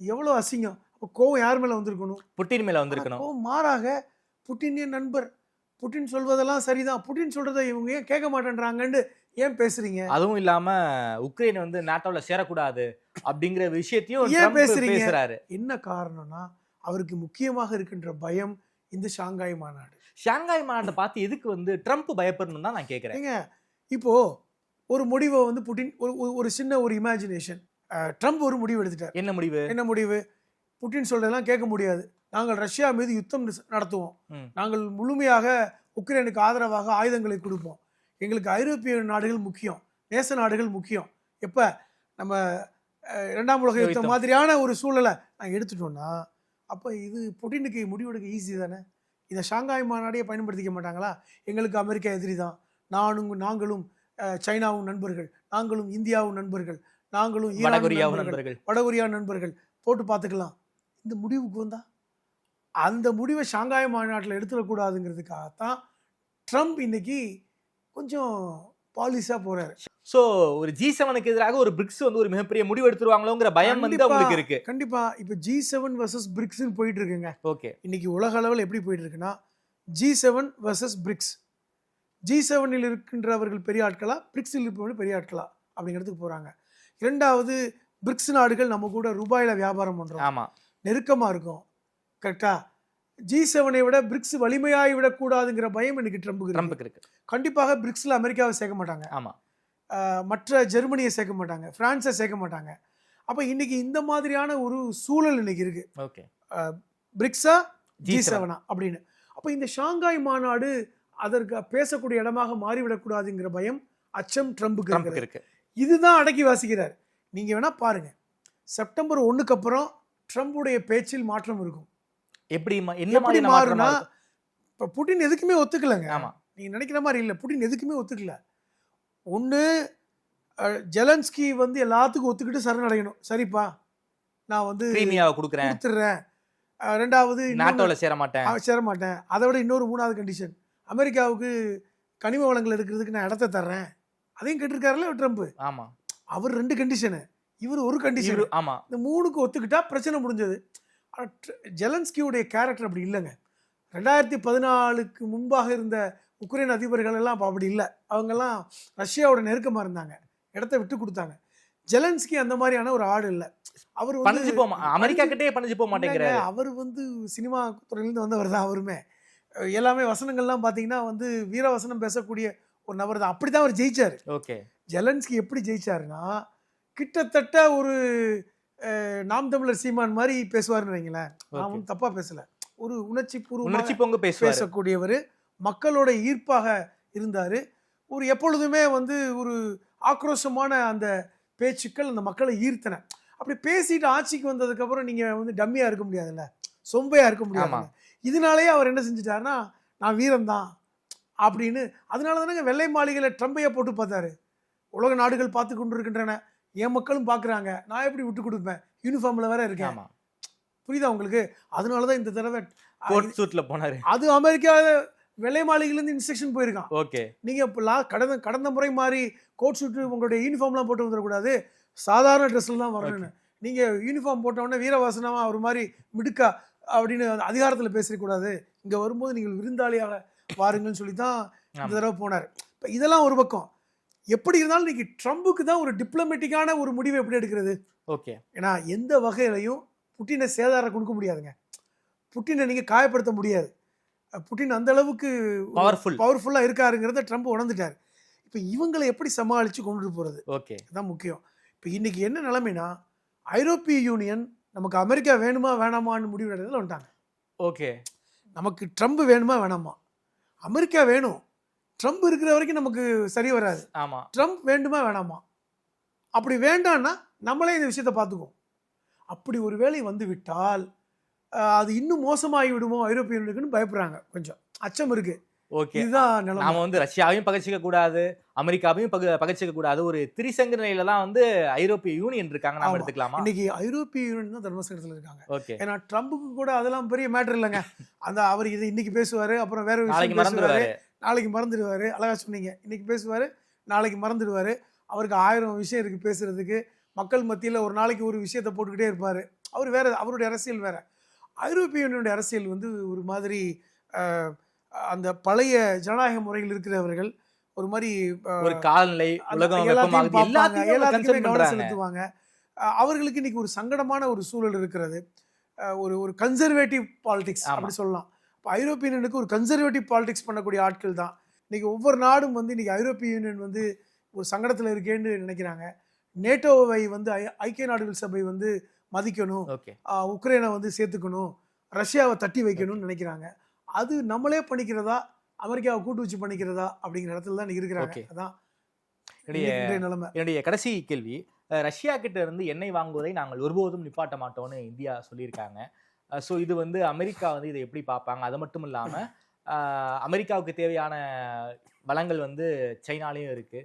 எவ்வளோ அசிங்கம். அப்போ கோவம் யார் மேலே வந்திருக்கணும்? புட்டின் மேல வந்திருக்கணும். கோவம் மாறாக புட்டின் நண்பர். புட்டின் சொல்வதெல்லாம் சரிதான். புட்டின் சொல்றதை இவங்க ஏன் கேட்க மாட்டேன்றாங்கன்னு ஏன் பேசுறீங்க? அதுவும் இல்லாம உக்ரைன் வந்து நாட்டோல சேரக்கூடாது அப்படிங்கிற விஷயத்தையும் ஏன் பேசுறீங்க? என்ன காரணம்னா அவருக்கு முக்கியமாக இருக்கின்ற பயம் இந்த ஷாங்காய் மாநாடு. ஷாங்காய் மாநாட்டை பார்த்து எதுக்கு வந்து ட்ரம்ப் பயப்படணும் தான் நான் கேக்குறேன் ஏங்க இப்போ ஒரு முடிவை வந்து புட்டின் ஒரு- ஒரு சின்ன ஒரு இமேஜினேஷன் ட்ரம்ப் ஒரு முடிவு எடுத்துட்டார். என்ன முடிவு? என்ன முடிவு? புட்டின் சொல்றதெல்லாம் கேட்க முடியாது. நாங்கள் ரஷ்யா மீது யுத்தம் நடத்துவோம். நாங்கள் முழுமையாக உக்ரைனுக்கு ஆதரவாக ஆயுதங்களை கொடுப்போம். எங்களுக்கு ஐரோப்பிய நாடுகள் முக்கியம். நேச நாடுகள் முக்கியம். எப்ப? நம்ம இரண்டாம் உலக யுத்தம். மாதிரியான ஒரு சூழலை நாங்கள் எடுத்துட்டோம்னா அப்போ இது புட்டினுக்கு முடிவெடுக்க ஈஸி தானே? இதை ஷாங்காய் மாநாடையே பயன்படுத்திக்க மாட்டாங்களா? எங்களுக்கு அமெரிக்கா எதிரி தான். நானும் நாங்களும் சைனாவும் நண்பர்கள். நாங்களும் இந்தியாவும் நண்பர்கள். நாங்களும் வடகொரியாவும் நண்பர்கள் நண்பர்கள். வடகொரியா நண்பர்கள் போட்டு பார்த்துக்கலாம். இந்த முடிவுக்கு வந்தா? அந்த முடிவை ஷாங்காய் மாநாட்டில் எடுத்துடக்கூடாதுங்கிறதுக்காகத்தான் ட்ரம்ப் இன்னைக்கு கொஞ்சம் பாலிஷாக போறாரு. சோ ஒரு ஜி செவனுக்கு எதிராக ஒரு பிரிக்ஸ் வந்து ஒரு மிகப்பெரிய முடிவு எடுத்துருவாங்களோங்கிற பயம் வந்து. உங்களுக்கு இருக்கு. கண்டிப்பா. இப்போ ஜி செவன் வர்சஸ் பிரிக்ஸ்னு போயிட்டு இருக்குங்க ஓகே இன்னைக்கு உலக அளவில் எப்படி போயிட்டு இருக்குன்னா G seven versus BRICS G செவனில் இருக்கின்றவர்கள் பெரிய ஆட்களா? பிரிக்ஸில் இருப்பவர்கள் பெரிய ஆட்களா? அப்படிங்கிறதுக்கு போறாங்க. இரண்டாவது பிரிக்ஸ் நாடுகள் நம்ம கூட ரூபாயில வியாபாரம் பண்றோம். ஆமா. நெருக்கமா இருக்கும். கரெக்டா? ஜி செவனை விட பிரிக்ஸ் வலிமையாகி விடக்கூடாதுங்கிற பயம் இன்னைக்கு ட்ரம்புக்கு இருக்கு. ட்ரம்ப்புக்கு இருக்கு. கண்டிப்பாக பிரிக்ஸ்ல அமெரிக்காவை சேர்க்க மாட்டாங்க. ஆமா. ஆஹ் மற்ற ஜெர்மனியை சேர்க்க மாட்டாங்க. பிரான்ஸை சேர்க்க மாட்டாங்க. அப்போ இன்னைக்கு இந்த மாதிரியான ஒரு சூழல் இன்னைக்கு இருக்கு. ஓகே. பிரிக்ஸா? G G7. செவனா அப்படின்னு. அப்போ இந்த ஷாங்காய் மாநாடு அதற்கு பேசக்கூடிய இடமாக மாறிவிடக்கூடாதுங்கிற பயம் அச்சம் ட்ரம்புக்கு ட்ரம்ப்புக்கு இருக்கிறது. இருக்கு. இதுதான் அடக்கி வாசிக்கிறார். நீங்க வேணா பாருங்க. செப்டம்பர் ஒண்ணுக்கு அப்புறம் ட்ரம்புடைய பேச்சில் மாற்றம் இருக்கும். எப்படி என்ன எப்படி மாறுனா இப்போ புட்டின் எதுக்குமே ஒத்துக்கலைங்க. ஆமா. நீங்க நினைக்கிற மாதிரி இல்லை. புட்டின் எதுக்குமே ஒத்துக்கல. ஒன்று ஜெலன்ஸ்கி வந்து எல்லாத்துக்கும் ஒத்துக்கிட்டு சரணடையணும். சரிப்பா. நான் வந்து கிரீமியாவை கொடுக்குறேன். கொடுத்துட்றேன். ரெண்டாவது நாட்டோல சேர மாட்டேன் சேர மாட்டேன் அதை விட இன்னொரு மூணாவது கண்டிஷன் அமெரிக்காவுக்கு கனிம வளங்கள் இருக்கிறதுக்கு நான் இடத்த தர்றேன். அதையும் கேட்டிருக்காருல்ல ட்ரம்ப்? ஆமா. அவர் ரெண்டு கண்டிஷனு இவர் ஒரு கண்டிஷன் ஆமா. இந்த மூணுக்கு ஒத்துக்கிட்டா பிரச்சனை முடிஞ்சது. ஜெலன்ஸ்கியுடைய கேரக்டர் அப்படி இல்லைங்க. ரெண்டாயிரத்தி பதினாலுக்கு முன்பாக இருந்த உக்ரைன் அதிபர்கள் எல்லாம் அப்ப அப்படி இல்லை. அவங்கெல்லாம் ரஷ்யாவோட நெருக்கமாக இருந்தாங்க. இடத்த விட்டு கொடுத்தாங்க. ஜெலன்ஸ்கி அந்த மாதிரியான ஒரு ஆடு இல்லை. அவர் பணிஞ்சு போக அமெரிக்கா கிட்டே பணிஞ்சு போக மாட்டேங்கிறாரு. அவர் வந்து சினிமா துறையிலேருந்து வந்தவர் தான் அவருமே. எல்லாமே வசனங்கள்லாம் பார்த்தீங்கன்னா வந்து வீரவசனம் பேசக்கூடிய ஒரு நபர் தான். அப்படி தான் அவர் ஜெயிச்சார். ஓகே. ஜெலன்ஸ்கி எப்படி ஜெயிச்சாருன்னா கிட்டத்தட்ட ஒரு நாம் தமிழர் சீமான் மாதிரி பேசுவாருன்னு வைங்களேன். நான் ஓகே. வந்து தப்பா பேசல. ஒரு உணர்ச்சி உணர்ச்சி பூர்வமாக பொங்க பேசக்கூடியவர். மக்களோட ஈர்ப்பாக இருந்தார். ஒரு எப்பொழுதுமே வந்து ஒரு ஆக்ரோஷமான அந்த பேச்சுக்கள் அந்த மக்களை ஈர்த்தன. அப்படி பேசிட்டு ஆட்சிக்கு வந்ததுக்கப்புறம் நீங்கள் வந்து டம்மியாக இருக்க முடியாதுல்ல. சொம்பையாக இருக்க முடியாது. இதனாலேயே அவர் என்ன செஞ்சிட்டாருன்னா நான் வீரம்தான் அப்படின்னு அதனால தானங்க வெள்ளை மாளிகையில ட்ரம்பையை போட்டு பார்த்தாரு. உலக நாடுகள் பார்த்து கொண்டு இருக்கின்றன என் மக்களும் பார்க்குறாங்க. நான் எப்படி விட்டு கொடுப்பேன்? யூனிஃபார்மில் வேற இருக்கேன். புரியுதா உங்களுக்கு? அதனால தான் இந்த தடவை கோட் சூட்ல போனாரு. அது அமெரிக்கா வெள்ளை மாளிகையிலேருந்து இன்ஸ்ட்ரக்ஷன் போயிருக்கான். ஓகே. நீங்கள் இப்போ லா கடந்த கடந்த முறை மாதிரி கோட் ஷூட்டு உங்களுடைய யூனிஃபார்ம்லாம் போட்டு வந்துடக்கூடாது. சாதாரண ட்ரெஸ்ஸில் தான் வரணும்னு. நீங்கள் யூனிஃபார்ம் போட்டவுடனே வீரவாசனமாக ஒரு மாதிரி மிடுக்கா அப்படின்னு அதிகாரத்தில் பேசக்கூடாது இங்கே வரும்போது நீங்கள் விருந்தாளியாக வாருங்கள்னு சொல்லி தான் இந்த. தடவை போனார். இப்போ இதெல்லாம் ஒரு பக்கம். எப்படி இருந்தாலும் இன்னைக்கு ட்ரம்புக்கு தான் ஒரு டிப்ளமேட்டிக்கான ஒரு முடிவை எப்படி எடுக்கிறது? ஓகே. ஏன்னா எந்த வகையிலையும் புட்டினை சேதாரம் கொடுக்க முடியாதுங்க. புட்டினை நீங்கள் காயப்படுத்த முடியாது. புட்டின் அந்த அளவுக்கு பவர்ஃபுல் பவர்ஃபுல்லாக இருக்காருங்கிறத ட்ரம்ப் உணர்ந்துட்டார். இப்போ இவங்களை எப்படி சமாளித்து கொண்டுட்டு போகிறது ஓகே. அதுதான் முக்கியம். இப்போ இன்னைக்கு என்ன நிலைமைனா ஐரோப்பிய யூனியன் நமக்கு அமெரிக்கா வேணுமா வேணாமான்னு முடிவு எடுக்கிறதுல வந்துட்டாங்க. ஓகே. நமக்கு ட்ரம்ப் வேணுமா வேணாமா? அமெரிக்கா வேணும். ட்ரம்ப் இருக்கிற வரைக்கும் நமக்கு சரி வராது. ஆமா. ட்ரம்ப் வேண்டுமா வேணாமா? அப்படி வேண்டான்னா நம்மளே இந்த விஷயத்தை பார்த்துக்குவோம். அப்படி ஒரு வேளை வந்து விட்டால் அது இன்னும் மோசமாகி விடுமோ ஐரோப்பிய யூனியனுக்குன்னு பயப்படுறாங்க கொஞ்சம். அச்சம் இருக்கு. ஓகே. இதுதான் நிலைமை. நாம வந்து ரஷ்யாவையும் பகச்சிக்க கூடாது அமெரிக்காவையும் பக பகச்சிக்க கூடாது ஒரு திரிசங்கு நிலையில தான் வந்து ஐரோப்பிய யூனியன் இருக்காங்க. நாம. எடுத்துக்கலாமா? இன்னைக்கு ஐரோப்பிய யூனியன் தான் தர்மசங்கத்தில் இருக்காங்க. ஓகே. ஏன்னா ட்ரம்புக்கு கூட அதெல்லாம் பெரிய மேட்டர் இல்லைங்க. அந்த அவர் இது இன்னைக்கு பேசுவாரு அப்புறம் வேற விஷயம் பேசுவாரு. மறந்துடுவாரு. நாளைக்கு மறந்துடுவாரு. அழகா சொன்னீங்க. இன்னைக்கு பேசுவாரு நாளைக்கு மறந்துடுவாரு. அவருக்கு ஆயிரம் விஷயம் இருக்கு பேசுறதுக்கு. மக்கள் மத்தியில் ஒரு நாளைக்கு ஒரு விஷயத்தை போட்டுக்கிட்டே இருப்பாரு. அவர் வேற அவருடைய அரசியல் வேற. ஐரோப்பிய யூனியனுடைய அரசியல் வந்து ஒரு மாதிரி அந்த பழைய ஜனநாயக முறையில் இருக்கிறவர்கள் ஒரு மாதிரி ஒரு காலநிலை உலகம் எல்லாத்தையும் கவனம் செலுத்துவாங்க. அவர்களுக்கு இன்னைக்கு ஒரு சங்கடமான ஒரு சூழல் இருக்கிறது. ஒரு ஒரு கன்சர்வேட்டிவ் பாலிடிக்ஸ். அப்படி சொல்லலாம். இப்போ ஐரோப்பிய யூனியனுக்கு ஒரு கன்சர்வேட்டிவ் பாலிடிக்ஸ் பண்ணக்கூடிய ஆட்கள் தான். இன்னைக்கு ஒவ்வொரு நாடும் வந்து இன்னைக்கு ஐரோப்பிய யூனியன் வந்து ஒரு சங்கடத்தில் இருக்கேன்னு நினைக்கிறாங்க. நேட்டோவை வந்து ஐக்கிய நாடுகள் சபை வந்து மதிக்கணும். உக்ரைனை வந்து சேர்த்துக்கணும். ரஷ்யாவை தட்டி வைக்கணும்னு நினைக்கிறாங்க. அது நம்மளே பண்ணிக்கிறதா? அமெரிக்காவை கூட்டு வச்சு பண்ணிக்கிறதா அப்படிங்கிற இடத்துல தான் இருக்கிறாங்க. அதான் என்னுடைய இன்றைய நிலைமை. என்னுடைய கடைசி கேள்வி ரஷ்யா கிட்ட இருந்து எண்ணெய் வாங்குவதை நாங்கள் ஒருபோதும் நிப்பாட்ட மாட்டோம்னு இந்தியா சொல்லியிருக்காங்க. ஸோ இது வந்து அமெரிக்கா வந்து இதை எப்படி பார்ப்பாங்க? அது மட்டும் இல்லாம அஹ், அமெரிக்காவுக்கு தேவையான வளங்கள் வந்து சைனாலையும் இருக்கு.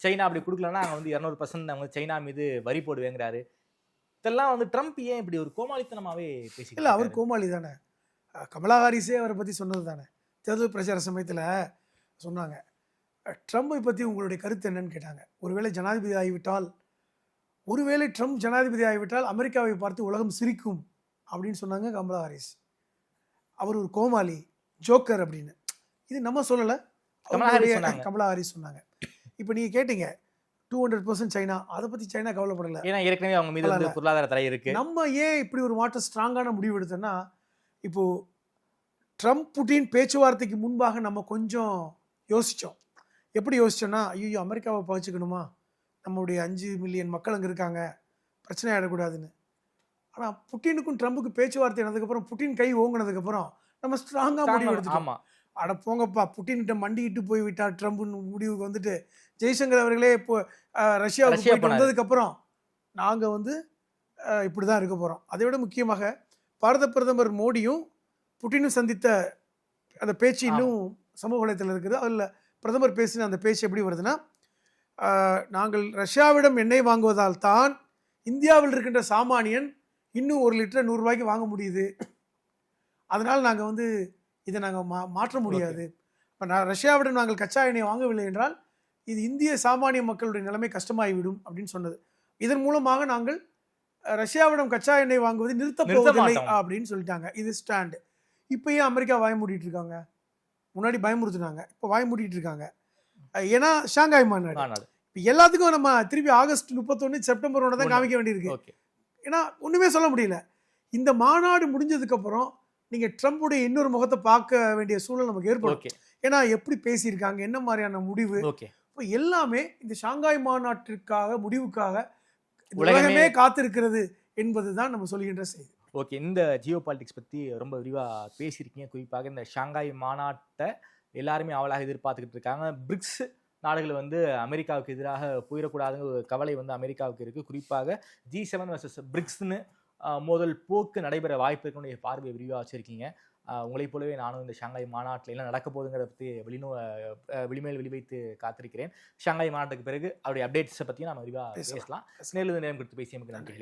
சைனா அப்படி கொடுக்கலன்னா நாங்கள் வந்து இரநூறு பர்சன்ட் நாங்கள் சைனா மீது வரி போடுவேங்கிறாரு. இதெல்லாம் வந்து ட்ரம்ப் ஏன் இப்படி ஒரு கோமாளித்தனமாவே இல்ல அவர் பேசி கோமாளி தானே. கமலா ஹாரிஸே அவரை பற்றி சொன்னது தானே. தேர்தல் பிரச்சார சமயத்தில் சொன்னாங்க. அஹ், ட்ரம்பை பற்றி உங்களுடைய கருத்து என்னன்னு கேட்டாங்க. ஒருவேளை ஜனாதிபதி ஆகிவிட்டால் ஒருவேளை ட்ரம்ப் ஜனாதிபதி ஆகிவிட்டால் அமெரிக்காவை பார்த்து உலகம் சிரிக்கும் அப்படின்னு சொன்னாங்க கமலா ஹாரிஸ். அவர் ஒரு கோமாளி ஜோக்கர் அப்படின்னு. இது நம்ம சொல்லலை. கமலா ஹாரிஸ் சொன்னாங்க. இப்போ நீங்கள் கேட்டீங்க டூ ஹண்ட்ரட் பர்சன்ட் சைனா அதை பற்றி சைனா கவலைப்படலை. ஏன்னா ஏற்கனவே அவங்க மீது. பொருளாதார தடை இருக்கு. நம்ம ஏன் இப்படி ஒரு மாற்றம் ஸ்ட்ராங்கான முடிவு எடுத்தோன்னா இப்போ ட்ரம்ப் புட்டின் பேச்சுவார்த்தைக்கு முன்பாக நம்ம கொஞ்சம் யோசித்தோம் எப்படி யோசிச்சோன்னா ஐயோ அமெரிக்காவை பகிச்சுக்கணுமா நம்மளுடைய அஞ்சு மில்லியன் மக்கள் அங்கே இருக்காங்க பிரச்சனை ஆகிடக்கூடாதுன்னு ஆனால் புட்டினுக்கும் ட்ரம்புக்கும் பேச்சுவார்த்தை நடந்ததுக்கப்புறம் புட்டின் கை ஓங்கினதுக்கப்புறம் நம்ம ஸ்ட்ராங்காக முடிவு எடுத்துட்டோம். அட போங்கப்பா புட்டின்கிட்ட மண்டிக்கிட்டு போய் விட்டார் ட்ரம்ப்னு முடிவுக்கு வந்துட்டு ஜெய்சங்கர் அவர்களே இப்போ ரஷ்யாவுக்கு ரஷ்யா போயிட்டு. வந்ததுக்கப்புறம் நாங்கள் வந்து இப்படி தான் இருக்க போகிறோம் அதை விட முக்கியமாக பாரத பிரதமர் மோடியும் புட்டினும் சந்தித்த அந்த பேச்சு இன்னும் சமூக வலைத்தளம் இருக்குது. அதில் பிரதமர் பேசின அந்த பேச்சு எப்படி வருதுன்னா நாங்கள் ரஷ்யாவிடம் எண்ணெய் வாங்குவதால் தான் இந்தியாவில் இருக்கின்ற சாமானியன் இன்னும் ஒரு லிட்டர் நூறுரூவாய்க்கு வாங்க முடியுது. அதனால் நாங்கள் வந்து இதை நாங்கள் மா மாற்ற முடியாது. இப்போ நான் ரஷ்யாவிடம் நாங்கள் கச்சா எண்ணெய் வாங்கவில்லை என்றால் இது இந்திய சாமானிய மக்களுடைய நிலைமை கஷ்டமாகிவிடும் அப்படின்னு சொன்னது. இதன் மூலமாக நாங்கள் ரஷ்யாவிடம் கச்சா எண்ணெய் வாங்குவதை நிறுத்தப் நிறுத்த போவதில்லை மாட்டோம். அப்படின்னு சொல்லிட்டாங்க. இது ஸ்டாண்டு. இப்போ ஏன் அமெரிக்கா வாய மூடிட்டு இருக்காங்க முன்னாடி பயமுறுத்துனாங்க. இப்போ வாய மூடிட்டு இருக்காங்க ஏன்னா ஷாங்காய் மாநாடு. இப்போ எல்லாத்துக்கும் நம்ம திருப்பி ஆகஸ்ட் முப்பத்தொன்று செப்டம்பர் ஒன்று தான். காமிக்க வேண்டியிருக்கு. ஏன்னா ஒன்றுமே சொல்ல முடியல. இந்த மாநாடு முடிஞ்சதுக்கப்புறம் நீங்கள் ட்ரம்புடைய இன்னொரு முகத்தை பார்க்க வேண்டிய சூழல் நமக்கு ஏற்படும். ஏன்னா எப்படி பேசியிருக்காங்க என்ன மாதிரியான முடிவு? இப்போ எல்லாமே இந்த ஷாங்காய் மாநாட்டிற்காக முடிவுக்காக உலகமே- காத்திருக்கிறது என்பதுதான் நம்ம சொல்கின்ற செய்தி. ஓகே இந்த ஜியோ பாலிடிக்ஸ் பற்றி ரொம்ப விரிவாக பேசியிருக்கீங்க. குறிப்பாக இந்த ஷாங்காய் மாநாட்டை எல்லாருமே அவளாக எதிர்பார்த்துக்கிட்டு இருக்காங்க. பிரிக்ஸ் நாடுகள் வந்து அமெரிக்காவுக்கு எதிராக போயிடக்கூடாதுங்கிற ஒரு கவலை வந்து அமெரிக்காவுக்கு இருக்குது குறிப்பாக ஜி செவன் வர்சஸ் பிரிக்ஸ்னு மோதல் போக்கு நடைபெற வாய்ப்பு இருக்கக்கூடிய பார்வையை விரிவாக வச்சுருக்கீங்க. உங்களைப் போலவே நானும் இந்த ஷாங்காய் மாநாட்டில் என்ன நடக்க போகுதுங்கிறத பற்றி வெளிநோ வெளிமேல் வெளிவைத்து காத்திருக்கிறேன். ஷாங்காய் மாநாட்டுக்கு பிறகு அவருடைய அப்டேட்ஸை பற்றியும் நம்ம விரிவாக பேசலாம். நேரில் நேரம் கொடுத்து பேசியமைக்கு நன்றி.